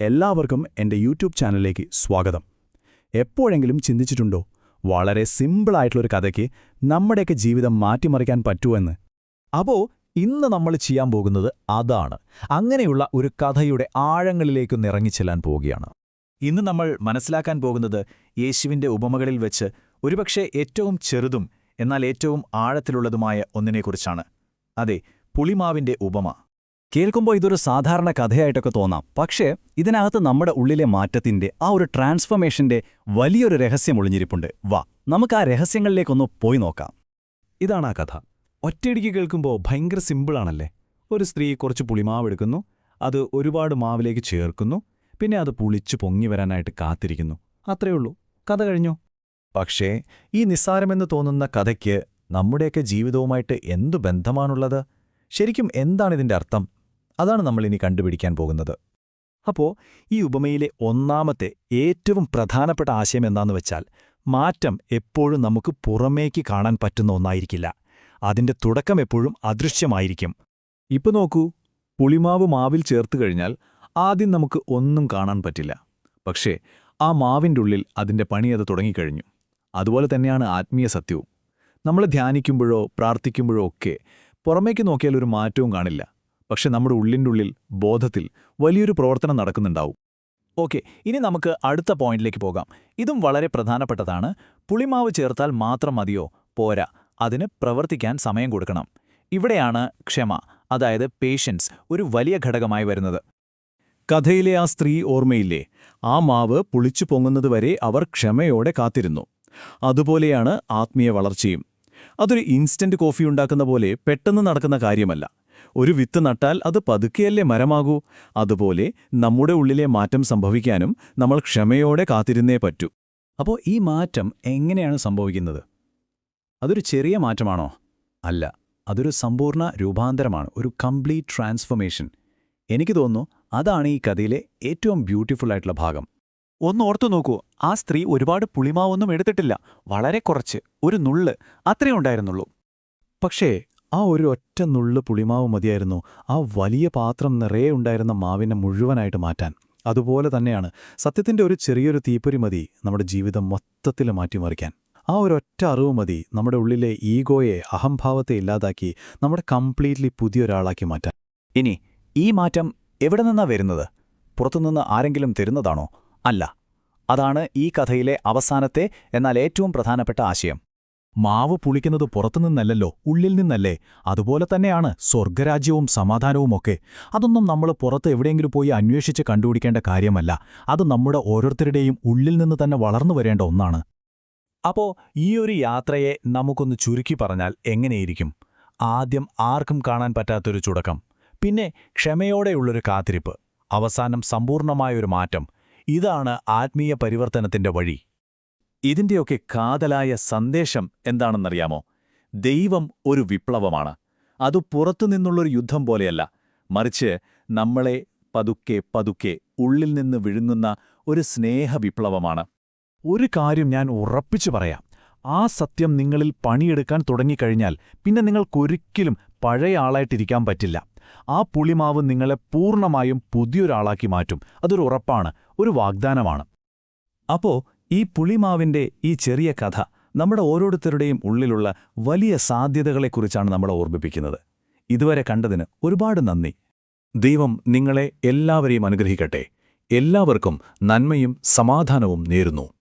എല്ലാവർക്കും എന്റെ യൂട്യൂബ് ചാനലിലേക്ക് സ്വാഗതം. എപ്പോഴെങ്കിലും ചിന്തിച്ചിട്ടുണ്ടോ? വളരെ സിമ്പിളായിട്ടുള്ളൊരു കഥയ്ക്ക് നമ്മുടെയൊക്കെ ജീവിതം മാറ്റിമറിക്കാൻ പറ്റുമെന്ന്. അപ്പോൾ ഇന്ന് നമ്മൾ ചെയ്യാൻ പോകുന്നത് അതാണ്. അങ്ങനെയുള്ള ഒരു കഥയുടെ ആഴങ്ങളിലേക്ക് നിറങ്ങിച്ചെല്ലാൻ പോവുകയാണ്. ഇന്ന് നമ്മൾ മനസ്സിലാക്കാൻ പോകുന്നത് യേശുവിന്റെ ഉപമകളിൽ വെച്ച് ഒരുപക്ഷെ ഏറ്റവും ചെറുതും എന്നാൽ ഏറ്റവും ആഴത്തിലുള്ളതുമായ ഒന്നിനെക്കുറിച്ചാണ്. അതെ പുളിമാവിന്റെ ഉപമ. കേൾക്കുമ്പോൾ ഇതൊരു സാധാരണ കഥയായിട്ടൊക്കെ തോന്നാം. പക്ഷേ ഇതിനകത്ത് നമ്മുടെ ഉള്ളിലെ മാറ്റത്തിന്റെ ആ ഒരു ട്രാൻസ്ഫർമേഷന്റെ വലിയൊരു രഹസ്യം ഒളിഞ്ഞിരിപ്പുണ്ട്. വാ നമുക്ക് ആ രഹസ്യങ്ങളിലേക്കൊന്ന് പോയി നോക്കാം. ഇതാണ് ആ കഥ. ഒറ്റയടിക്ക് കേൾക്കുമ്പോൾ ഭയങ്കര സിമ്പിളാണല്ലേ? ഒരു സ്ത്രീ കുറച്ച് പുളിമാവ് എടുക്കുന്നു അത് ഒരുപാട് മാവിലേക്ക് ചേർക്കുന്നു പിന്നെ അത് പുളിച്ചു പൊങ്ങി വരാനായിട്ട് കാത്തിരിക്കുന്നു. അത്രയേ ഉള്ളൂ. കഥ കഴിഞ്ഞു? പക്ഷേ ഈ നിസ്സാരമെന്ന് തോന്നുന്ന കഥയ്ക്ക് നമ്മുടെയൊക്കെ ജീവിതവുമായിട്ട് എന്തു ബന്ധമാണുള്ളത്? ശരിക്കും എന്താണ് ഇതിന്റെ അർത്ഥം? അതാണ് നമ്മൾ ഇനി കണ്ടുപിടിക്കാൻ പോകുന്നത്. അപ്പോ ഈ ഉപമയിലെ ഒന്നാമത്തെ ഏറ്റവും പ്രധാനപ്പെട്ട ആശയം എന്താന്ന് വെച്ചാൽ മാറ്റം എപ്പോഴും നമുക്ക് പുറമേക്ക് കാണാൻ പറ്റുന്ന ഒന്നായിരിക്കില്ല. അതിന്റെ തുടക്കം എപ്പോഴും അദൃശ്യമായിരിക്കും. ഇപ്പൊ നോക്കൂ പുളിമാവ് മാവിൽ ചേർത്ത് കഴിഞ്ഞാൽ ആദ്യം നമുക്ക് ഒന്നും കാണാൻ പറ്റില്ല. പക്ഷേ ആ മാവിന്റെ ഉള്ളിൽ അതിന്റെ പണി അത് തുടങ്ങിക്കഴിഞ്ഞു. അതുപോലെ തന്നെയാണ് ആത്മീയ സത്യവും. നമ്മൾ ധ്യാനിക്കുമ്പോഴോ പ്രാർത്ഥിക്കുമ്പോഴോ ഒക്കെ പുറമേക്ക് നോക്കിയാൽ ഒരു മാറ്റവും കാണില്ല. പക്ഷെ നമ്മുടെ ഉള്ളിന്റെ ഉള്ളിൽ ബോധത്തിൽ വലിയൊരു പ്രവർത്തനം നടക്കുന്നുണ്ടാവും. ഓക്കെ ഇനി നമുക്ക് അടുത്ത പോയിന്റിലേക്ക് പോകാം. ഇതും വളരെ പ്രധാനപ്പെട്ടതാണ്. പുളിമാവ് ചേർത്താൽ മാത്രം മതിയോ? പോരാ. അതിന് പ്രവർത്തിക്കാൻ സമയം കൊടുക്കണം. ഇവിടെയാണ് ക്ഷമ അതായത് പേഷ്യൻസ് ഒരു വലിയ ഘടകമായി വരുന്നത്. കഥയിലെ ആ സ്ത്രീ ഓർമ്മയില്ലേ? ആ മാവ് പുളിച്ചു പൊങ്ങുന്നതുവരെ അവർ ക്ഷമയോടെ കാത്തിരുന്നു. അതുപോലെയാണ് ആത്മീയ വളർച്ചയും. അതൊരു ഇൻസ്റ്റന്റ് കോഫി ഉണ്ടാക്കുന്ന പോലെ പെട്ടെന്ന് നടക്കുന്ന കാര്യമല്ല. ഒരു വിത്ത് നട്ടാൽ അത് പതുക്കെയല്ലേ മരമാകൂ? അതുപോലെ നമ്മുടെ ഉള്ളിലെ മാറ്റം സംഭവിക്കാനും നമ്മൾ ക്ഷമയോടെ കാത്തിരുന്നേ പറ്റൂ. അപ്പോൾ ഈ മാറ്റം എങ്ങനെയാണ് സംഭവിക്കുന്നത്? അതൊരു ചെറിയ മാറ്റമാണോ? അല്ല അതൊരു സമ്പൂർണ രൂപാന്തരമാണ് ഒരു കംപ്ലീറ്റ് ട്രാൻസ്ഫോർമേഷൻ. എനിക്ക് തോന്നുന്നു അതാണ് ഈ കഥയിലെ ഏറ്റവും ബ്യൂട്ടിഫുൾ ആയിട്ടുള്ള ഭാഗം. ഒന്ന് ഓർത്തു നോക്കൂ ആ സ്ത്രീ ഒരുപാട് പുളിമാവൊന്നും എടുത്തിട്ടില്ല. വളരെ കുറച്ച് ഒരു നുള്ള് അത്രേ ഉണ്ടായിരുന്നുള്ളൂ. പക്ഷേ ആ ഒരു ഒറ്റ നുള്ള് പുളിമാവ് മതിയായിരുന്നു ആ വലിയ പാത്രം നിറയെ ഉണ്ടായിരുന്ന മാവിനെ മുഴുവനായിട്ട് മാറ്റാൻ. അതുപോലെ തന്നെയാണ് സത്യത്തിന്റെ ഒരു ചെറിയൊരു തീപ്പൊരി മതി നമ്മുടെ ജീവിതം മൊത്തത്തിൽ മാറ്റിമറിക്കാൻ. ആ ഒരൊറ്റ അറിവ് മതി നമ്മുടെ ഉള്ളിലെ ഈഗോയെ അഹംഭാവത്തെ ഇല്ലാതാക്കി നമ്മുടെ കംപ്ലീറ്റ്ലി പുതിയൊരാളാക്കി മാറ്റാൻ. ഇനി ഈ മാറ്റം എവിടെ നിന്നാണ് വരുന്നത്? പുറത്തുനിന്ന് ആരെങ്കിലും തരുന്നതാണോ? അല്ല അതാണ് ഈ കഥയിലെ അവസാനത്തെ എന്നാൽ ഏറ്റവും പ്രധാനപ്പെട്ട ആശയം. മാവ് പുളിക്കുന്നത് പുറത്തുനിന്നല്ലല്ലോ ഉള്ളിൽ നിന്നല്ലേ? അതുപോലെ തന്നെയാണ് സ്വർഗരാജ്യവും സമാധാനവുമൊക്കെ അതൊന്നും നമ്മൾ പുറത്ത് എവിടെയെങ്കിലും പോയി അന്വേഷിച്ച് കണ്ടുപിടിക്കേണ്ട കാര്യമല്ല. അത് നമ്മുടെ ഓരോരുത്തരുടെയും ഉള്ളിൽ നിന്ന് തന്നെ വളർന്നു വരേണ്ട ഒന്നാണ്. അപ്പോ ഈ ഒരു യാത്രയെ നമുക്കൊന്ന് ചുരുക്കി പറഞ്ഞാൽ എങ്ങനെയിരിക്കും? ആദ്യം ആർക്കും കാണാൻ പറ്റാത്തൊരു ചുടക്കം. പിന്നെ ക്ഷമയോടെയുള്ളൊരു കാത്തിരിപ്പ്. അവസാനം സമ്പൂർണമായൊരു മാറ്റം. ഇതാണ് ആത്മീയ പരിവർത്തനത്തിന്റെ വഴി. ഇതിന്റെയൊക്കെ കാതലായ സന്ദേശം എന്താണെന്നറിയാമോ? ദൈവം ഒരു വിപ്ലവമാണ്. അത് പുറത്തുനിന്നുള്ളൊരു യുദ്ധം പോലെയല്ല. മറിച്ച് നമ്മളെ പതുക്കെ പതുക്കെ ഉള്ളിൽ നിന്ന് വിഴുങ്ങുന്ന ഒരു സ്നേഹ വിപ്ലവമാണ് ഒരു കാര്യം ഞാൻ ഉറപ്പിച്ചു പറയാം. ആ സത്യം നിങ്ങളിൽ പണിയെടുക്കാൻ തുടങ്ങിക്കഴിഞ്ഞാൽ പിന്നെ നിങ്ങൾക്കൊരിക്കലും പഴയ ആളായിട്ടിരിക്കാൻ പറ്റില്ല. ആ പുളിമാവ് നിങ്ങളെ പൂർണമായും പുതിയൊരാളാക്കി മാറ്റും. അതൊരു ഉറപ്പാണ്. ഒരു വാഗ്ദാനമാണ്. അപ്പോ ഈ പുളിമാവിന്റെ ഈ ചെറിയ കഥ നമ്മുടെ ഓരോരുത്തരുടെയും ഉള്ളിലുള്ള വലിയ സാധ്യതകളെക്കുറിച്ചാണ് നമ്മളെ ഓർമ്മിപ്പിക്കുന്നത്. ഇതുവരെ കണ്ടതിന് ഒരുപാട് നന്ദി. ദൈവം നിങ്ങളെ എല്ലാവരെയും അനുഗ്രഹിക്കട്ടെ. എല്ലാവർക്കും നന്മയും സമാധാനവും നേരുന്നു.